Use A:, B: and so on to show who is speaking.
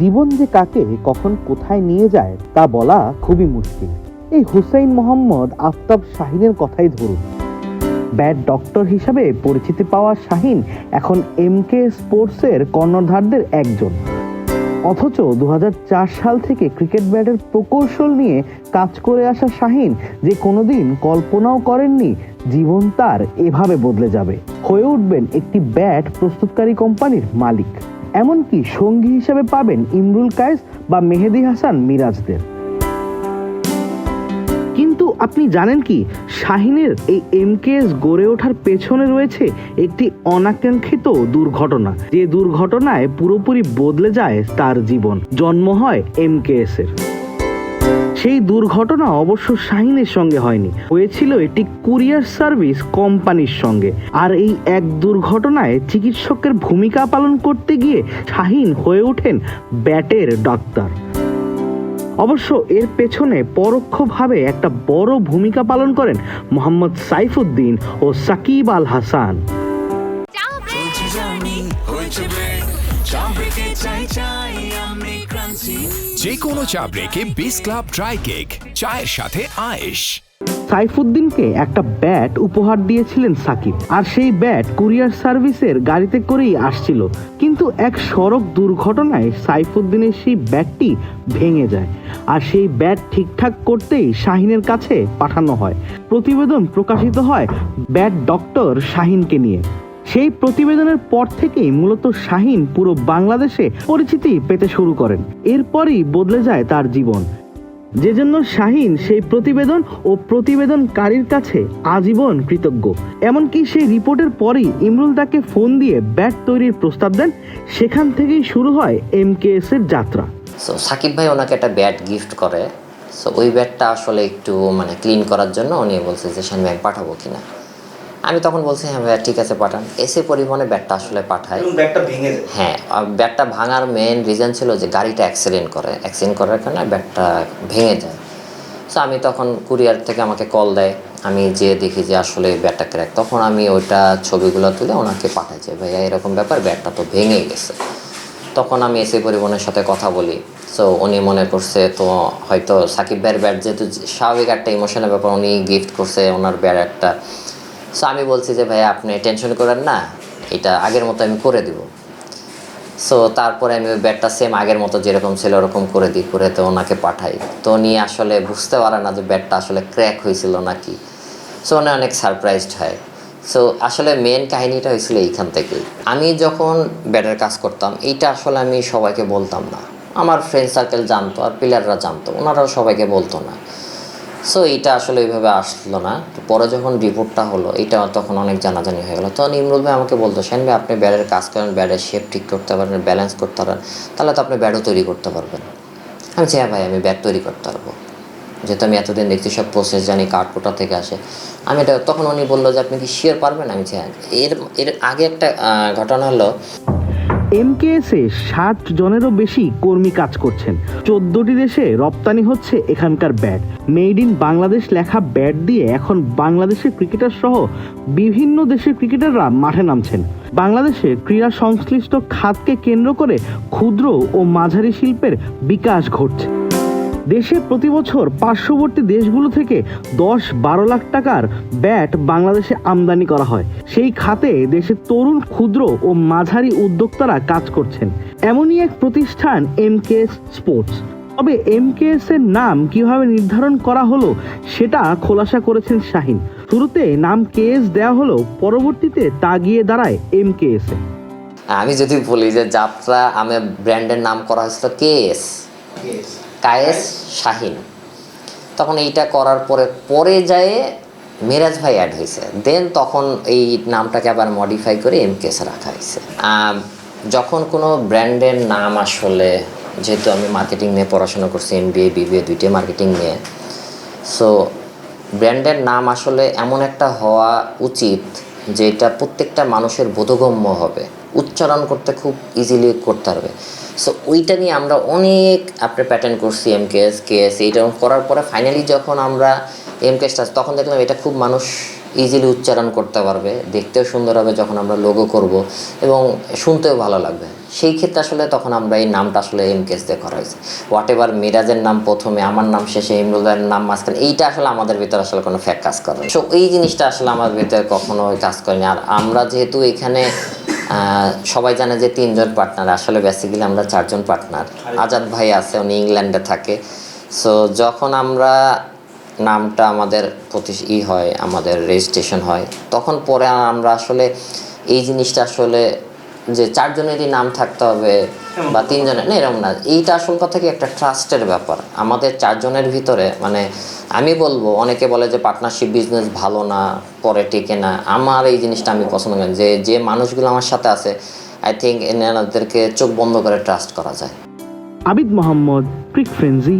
A: জীবন যে কাকে, কখন কোথায় নিয়ে যায়, তা বলা খুবই মুশকিল। এই হুসাইন মোহাম্মদ আফতাব শাহিনের কথাই ধরুন। ব্যাট ডক্টর হিসাবে পরিচিতি পাওয়া শাহিন এখন এম কে স্পোর্টসের কর্ণধারদের একজন। অথচ দু হাজার চার সাল থেকে ক্রিকেট ব্যাটের প্রকৌশল নিয়ে কাজ করে আসা শাহিন যে কোনোদিন কল্পনাও করেননি জীবন তার এভাবে বদলে যাবে। হয়ে উঠবেন একটি ব্যাট প্রস্তুতকারী কোম্পানির মালিক। এমনকি সঙ্গী হিসেবে পাবেন ইমরুল কায়েস বা মেহেদি হাসান মিরাজদের। কিন্তু আপনি জানেন কি, শাহিনের এই এমকেএস গড়ে ওঠার পেছনে রয়েছে একটি অনাকাঙ্ক্ষিত দুর্ঘটনা, যে দুর্ঘটনায় পুরোপুরি বদলে যায় তার জীবন। জন্ম হয় এমকেএস এর সেই দুর্ঘটনা অবশ্য শাহিনের সঙ্গে হয়নি। হয়েছিল একটি কুরিয়ার সার্ভিস কোম্পানির সঙ্গে। আর এই এক দুর্ঘটনায় চিকিৎসকের ভূমিকা পালন করতে গিয়ে শাহিন হয়ে ওঠেন ব্যাটের ডাক্তার। অবশ্য এর পেছনে পরোক্ষভাবে একটা বড় ভূমিকা পালন করেন মোহাম্মদ সাইফুদ্দিন ও সাকিব আল হাসান।
B: যে কোনো চা ব্রেকে বিস ক্লাব ড্রাই কেক চায়ের সাথে আয়েশ।
A: সাইফুদ্দিনকে একটা ব্যাট উপহার দিয়েছিলেন সাকিব, আর সেই ব্যাট কুরিয়ার সার্ভিসের গাড়িতে করেই আসছিল। কিন্তু এক সড়ক দুর্ঘটনায় সাইফুদ্দিনের সেই ব্যাটটি ভেঙে যায়, আর সেই ব্যাট ঠিকঠাক করতেই শাহিনের কাছে পাঠানো হয়। প্রতিবেদন প্রকাশিত হয় ব্যাট ডক্টর শাহিনকে নিয়ে। সেই প্রতিবেদনের পর থেকেই মূলত শাহিন পুরো বাংলাদেশে পরিচিতি পেতে শুরু করেন। এরপরই বদলে যায় তার জীবন। যে জন্য শাহিন সেই প্রতিবেদন ও প্রতিবেদনকারীর কাছে আজীবন কৃতজ্ঞ। এমনকি সেই রিপোর্টের পরই ইমরুল তাকে ফোন দিয়ে ব্যাট তৈরির প্রস্তাব দেন। সেখান থেকেই শুরু হয় এমকেএস এর যাত্রা।
C: সো সাকিব ভাই ওনাকে একটা ব্যাট গিফট করে। সো ওই ব্যাটটা আসলে একটু মানে ক্লিন করার জন্য উনি বলছে যে সেন ব্যাগ পাঠাবো কিনা? আমি তখন বলছি হ্যাঁ ভাইয়া ঠিক আছে পাঠান। এসে পরিবহনে ব্যাটটা আসলে পাঠায়।
A: ব্যাটটা ভেঙে যায়।
C: হ্যাঁ আর ব্যাটটা ভাঙার মেন রিজন ছিল যে গাড়িটা অ্যাক্সিডেন্ট করে। অ্যাক্সিডেন্ট করার কারণে ব্যাটটা ভেঙে যায়। সো আমি তখন কুরিয়ার থেকে আমাকে কল দেয়। আমি যেয়ে দেখি যে আসলে ব্যাটটা ক্র্যাক তখন আমি ওইটা ছবিগুলো তুলে ওনাকে পাঠাই যে ভাইয়া এরকম ব্যাপার ব্যাটটা তো ভেঙে গেছে। তখন আমি এসে পরিবহনের সাথে কথা বলি। সো উনি মনে করছে তো হয়তো সাকিব ভাইয়ের ব্যাট যেহেতু স্বাভাবিক একটা ইমোশনের ব্যাপার উনি গিফট করছে ওনার ব্যাট একটা। সো আমি বলছি যে, ভাইয়া, আপনি টেনশন করেন না। এটা আগের মতো আমি করে দিব। সো তারপরে আমি ওই ব্যাটটা সেম আগের মতো যেরকম ছিল, ওরকম করে দিই, করে তো ওনাকে পাঠাই। তো উনি আসলে বুঝতে পারে না যে ব্যাটটা আসলে ক্র্যাক হয়েছিল নাকি। সো উনি অনেক সারপ্রাইজড হয়। সো আসলে মেন কাহিনীটা হয়েছিল এইখান থেকেই। আমি যখন ব্যাটের কাজ করতাম, এইটা আসলে আমি সবাইকে বলতাম না। আমার ফ্রেন্ড সার্কেল জানতো আর প্লেয়াররা জানতো, ওনারাও সবাইকে বলতো না। সো এটা আসলে এইভাবে আসলো না। তো পরে যখন রিপোর্টটা হলো, এটা তখন অনেক জানাজানি হয়ে গেলো। তখন ইমরুল ভাই আমাকে বলতো, সেন ভাই, আপনি ব্যাডের কাজ করেন ব্যাডের শেপ ঠিক করতে পারেন ব্যালেন্স করতে পারেন, তাহলে তো আপনি ব্যাডও তৈরি করতে পারবেন। আমি চাই ভাই, আমি ব্যাট তৈরি করতে পারব। যেহেতু আমি এতদিন দেখছি সব প্রসেস জানি, কাঠ কোটা থেকে আসে। আমি এটা, তখন উনি বলল যে, আপনি কি শিওর পারবেন? আমি চাই এর এর আগে একটা ঘটনা হলো
A: এমকেএস ষাট জনেরও বেশি কর্মী কাজ করছেন। চোদ্দটি দেশে রপ্তানি হচ্ছে এখানকার ব্যাট। মেড ইন বাংলাদেশ লেখা ব্যাট দিয়ে এখন বাংলাদেশের ক্রিকেটার সহ বিভিন্ন দেশের ক্রিকেটাররা মাঠে নামছেন। বাংলাদেশে ক্রীড়া সংশ্লিষ্ট খাতকে কেন্দ্র করে ক্ষুদ্র ও মাঝারি শিল্পের বিকাশ ঘটছে। দেশে প্রতি বছর পার্শ্ববর্তী দেশগুলো থেকে দশ বারো লাখ টাকার ব্যাট বাংলাদেশে আমদানি করা হয়। সেই খাতে দেশের তরুণ ক্ষুদ্র ও মাঝারি উদ্যোক্তারা কাজ করছেন। এমনই এক প্রতিষ্ঠান এমকেএস স্পোর্টস। তবে এমকেএস এর নাম কীভাবে নির্ধারণ করা হলো সেটা খোলাসা করেছেন শাহিন। শুরুতে নাম কে এস দেওয়া হলো পরবর্তীতে তা গিয়ে দাঁড়ায় এমকেএস। এ
C: আমি যদি বলি যে যাত্রা আমার ব্র্যান্ডের নাম করা হয়েছিল কেএস। কায়েস শাহিন। তখন এইটা করার পরে পরে যায় মেরাজ ভাই অ্যাড হয়েছে। দেন তখন এই নামটাকে আবার মডিফাই করে এম কেস রাখা হয়েছে। যখন কোনো ব্র্যান্ডের নাম আসলে, যেহেতু আমি মার্কেটিং নিয়ে পড়াশোনা করছি এম বিএ বিবিএ দুইটাই মার্কেটিং নিয়ে সো ব্র্যান্ডের নাম আসলে এমন একটা হওয়া উচিত যে এটা প্রত্যেকটা মানুষের বোধগম্য হবে। উচ্চারণ করতে খুব ইজিলি করতে পারবে। সো ওইটা নিয়ে আমরা অনেক আপনার প্যাটার্ন করছি M K S K S এইটা করার পরে ফাইনালি যখন আমরা এম কেএসটা তখন দেখলাম এটা খুব মানুষ ইজিলি উচ্চারণ করতে পারবে, দেখতেও সুন্দর হবে যখন আমরা লোগো করব এবং শুনতেও ভালো লাগবে। সেই ক্ষেত্রে আসলে তখন আমরা এই নামটা আসলে এম কেস দিয়ে করা হয়েছে। হোয়াট এভার মিরাজের নাম প্রথমে, আমার নাম শেষে, ইমরুলের নাম মাঝখানে, এইটা আসলে আমাদের ভিতরে আসলে কোনো ফ্যাক কাজ করে সো এই জিনিসটা আসলে আমার ভিতরে কখনো কাজ করেনি আর আমরা যেহেতু এখানে সবাই জানে যে তিনজন পার্টনার আসলে বেসিক্যালি আমরা চারজন পার্টনার আজাদ ভাই আছে উনি ইংল্যান্ডে থাকে। সো যখন আমরা নামটা আমাদের প্রতি ই হয় আমাদের রেজিস্ট্রেশন হয় তখন পরে আমরা আসলে এই জিনিসটা আসলে যে চারজনেরই নাম থাকতে হবে বা তিনজনের না এরকম না। এইটা আসল কথা কি? একটা ট্রাস্টের ব্যাপার। আমাদের চারজনের ভিতরে মানে আমি বলব অনেকে বলে যে পার্টনারশিপ বিজনেস ভালো না পরে টিকে না। আমার এই জিনিসটা আমি পছন্দ করি যে যে মানুষগুলো আমার সাথে আছে আই থিঙ্ক এনাদেরকে চোখ বন্ধ করে ট্রাস্ট করা যায়।
A: আবিদ মোহাম্মদ ক্রিক ফ্রেন্সি।